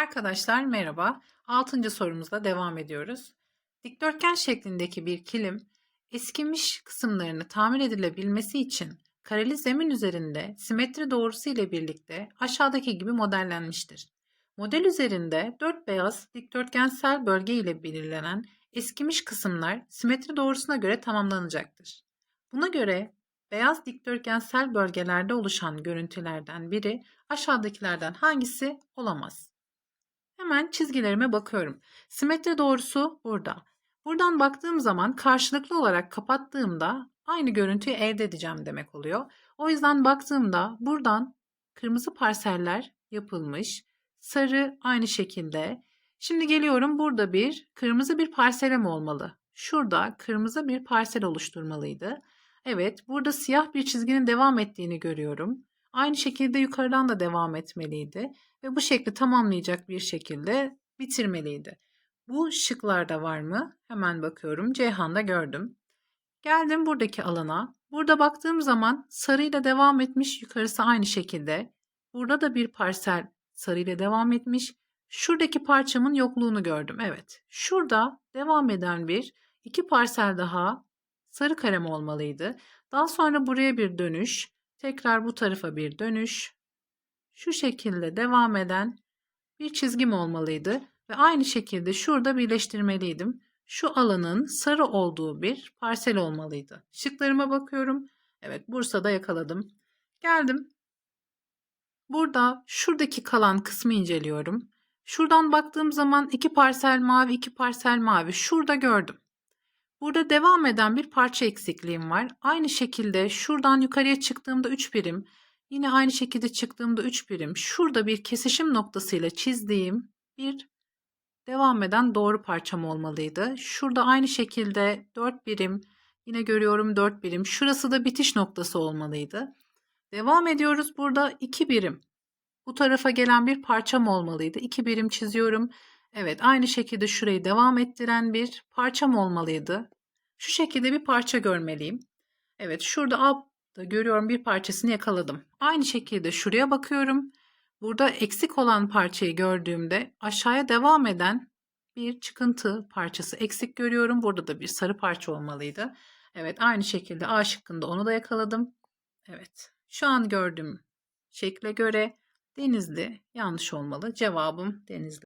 Arkadaşlar merhaba. 6. sorumuzla devam ediyoruz. Dikdörtgen şeklindeki bir kilim eskimiş kısımlarını tamir edilebilmesi için kareli zemin üzerinde simetri doğrusu ile birlikte aşağıdaki gibi modellenmiştir. Model üzerinde dört beyaz dikdörtgensel bölge ile belirlenen eskimiş kısımlar simetri doğrusuna göre tamamlanacaktır. Buna göre beyaz dikdörtgensel bölgelerde oluşan görüntülerden biri aşağıdakilerden hangisi olamaz? Hemen çizgilerime bakıyorum. Simetri doğrusu burada. Buradan baktığım zaman karşılıklı olarak kapattığımda aynı görüntüyü elde edeceğim demek oluyor. O yüzden baktığımda buradan kırmızı parseller yapılmış. Sarı aynı şekilde. Şimdi geliyorum burada bir kırmızı bir parselem olmalı. Şurada kırmızı bir parsel oluşturmalıydı. Evet burada siyah bir çizginin devam ettiğini görüyorum. Aynı şekilde yukarıdan da devam etmeliydi ve bu şekli tamamlayacak bir şekilde bitirmeliydi. Bu şıklarda var mı? Hemen bakıyorum. Ceyhan'da gördüm. Geldim buradaki alana. Burada baktığım zaman sarıyla devam etmiş. Yukarısı aynı şekilde. Burada da bir parsel sarıyla devam etmiş. Şuradaki parçamın yokluğunu gördüm. Evet. Şurada devam eden bir iki parsel daha sarı kalem olmalıydı. Daha sonra buraya bir dönüş. Tekrar bu tarafa bir dönüş. Şu şekilde devam eden bir çizgim olmalıydı ve aynı şekilde şurada birleştirmeliydim. Şu alanın sarı olduğu bir parsel olmalıydı. Şıklarıma bakıyorum. Evet Bursa'da yakaladım. Geldim. Burada şuradaki kalan kısmı inceliyorum. Şuradan baktığım zaman iki parsel mavi, iki parsel mavi. Şurada gördüm. Burada devam eden bir parça eksikliğim var. Aynı şekilde şuradan yukarıya çıktığımda 3 birim, yine aynı şekilde çıktığımda 3 birim. Şurada bir kesişim noktasıyla çizdiğim bir devam eden doğru parçam olmalıydı. Şurada aynı şekilde 4 birim, yine görüyorum 4 birim. Şurası da bitiş noktası olmalıydı. Devam ediyoruz. Burada 2 birim. Bu tarafa gelen bir parçam olmalıydı. 2 birim çiziyorum. Evet aynı şekilde şurayı devam ettiren bir parçam olmalıydı. Şu şekilde bir parça görmeliyim. Evet şurada altta görüyorum bir parçasını yakaladım. Aynı şekilde şuraya bakıyorum. Burada eksik olan parçayı gördüğümde aşağıya devam eden bir çıkıntı parçası eksik görüyorum. Burada da bir sarı parça olmalıydı. Evet aynı şekilde A şıkkında onu da yakaladım. Evet şu an gördüğüm şekle göre Denizli yanlış olmalı. Cevabım Denizli.